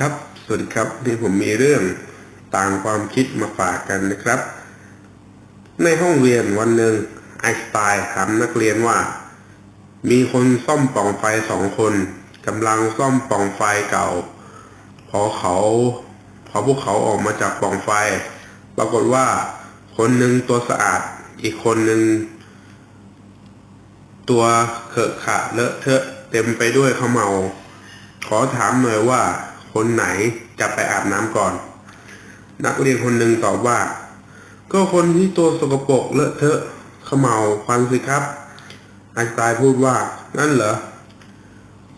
ครับ สวัสดีครับที่ผมมีเรื่องต่างความคิดมาฝากกันนะครับ ในห้องเรียนวันหนึ่งไอสไตน์ถามนักเรียนว่า มีคนซ่อมปล่องไฟสองคนกำลังซ่อมปล่องไฟเก่า พอเขาพอพวกเขาออกมาจากปล่องไฟ ปรากฏว่า คนหนึ่งตัวสะอาด อีกคนหนึ่งตัวเขอะขะเลอะเทอะเต็มไปด้วยขมเมาขอถามหน่อยว่า คนไหนจะไปอาบน้ำก่อน นักเรียนคนหนึ่งตอบว่า ก็คนที่ตัวสกปรกเลอะเทอะเขมเมาควันสิครับไอน์สไตน์พูดว่านั่นเหรอ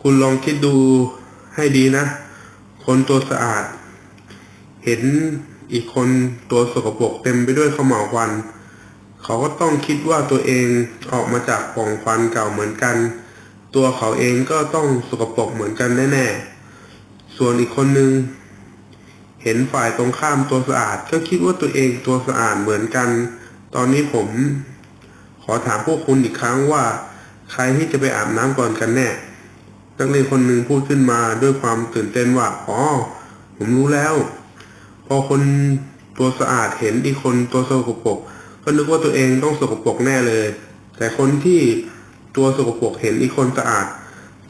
คุณลองคิดดูให้ดีนะ คนตัวสะอาด เห็นอีกคนตัวสกปรกเต็มไปด้วยเขมเหาวควัน เขาก็ต้องคิดว่าตัวเองออกมาจากปล่องควันเก่าเหมือนกัน ตัวเขาเองก็ต้องสกปรกเหมือนกันแน่ๆ ส่วนอีกคนนึง เห็นฝ่ายตรงข้ามตัวสะอาด ก็คิดว่าตัวเองตัวสะอาดเหมือนกัน ตอนนี้ผม ขอถามพวกคุณอีกครั้งว่า ใครที่จะไปอาบน้ำก่อนกันแน่นักเรียนคนหนึ่งพูดขึ้นมาด้วยความตื่นเต้นว่า อ๋อ ผมรู้แล้ว พอคนตัวสะอาดเห็นอีกคนตัวสกปรกก็นึกว่าตัวเองต้องสกปรกแน่เลย แต่คนที่ตัวสกปรกเห็นอีกคนสะอาด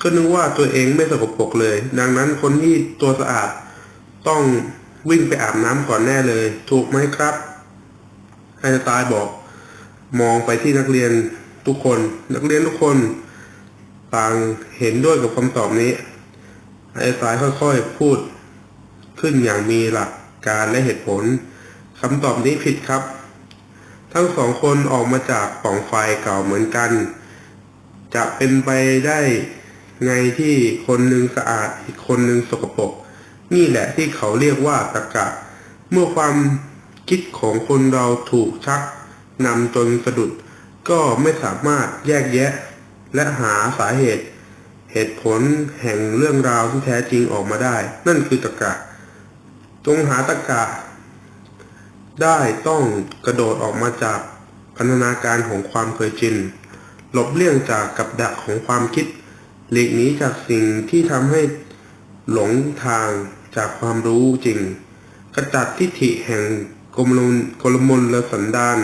ก็นึกว่าตัวเองไม่สกปรกเลย ดังนั้นคนที่ตัวสะอาดต้องวิ่งไปอาบน้ำก่อนแน่เลย ถูกไหมครับไอน์สไตน์บอก มองไปที่นักเรียนทุกคน นักเรียนทุกคนต่างเห็นด้วยกับคำตอบนี้ ไอน์สไตน์ค่อยๆพูด ขึ้นอย่างมีหลักการและเหตุผลคำตอบนี้ผิดครับ ทั้งสองคนออกมาจากป่องไฟเก่าเหมือนกัน จะเป็นไปได้ ไงที่คนหนึ่งสะอาดอีกคนหนึ่งสกปรกนี่แหละที่เขาเรียกว่าตรรกะ เมื่อความคิดของคนเราถูกชักนำจนสะดุด ก็ไม่สามารถแยกแยะ และหาสาเหตุ เหตุผลแห่งเรื่องราวที่แท้จริงออกมาได้ นั่นคือตรรกะ จงหาตรรกะ ได้ต้องกระโดดออกมาจากพันธนาการของความเคยชินหลบเลี่ยงจากกับดักของความคิด หลีกหนีจากสิ่งที่ทำให้หลงทางจากความรู้จริง กระจัดทิฏฐิแห่งกลมลกลมลและสันดาน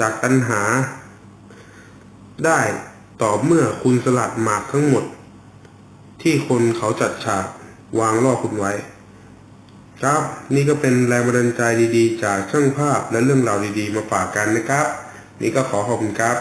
จากตัณหา ได้ต่อเมื่อคุณสลัดหมากทั้งหมด ที่คนเขาจัดฉากวางล่อคุณไว้ ครับนี่ก็เป็นแรงบันดาลใจดีๆ จากช่างภาพและเรื่องราวดีๆ มาฝากกันนะครับ นี่ก็ขอขอบคุณครับ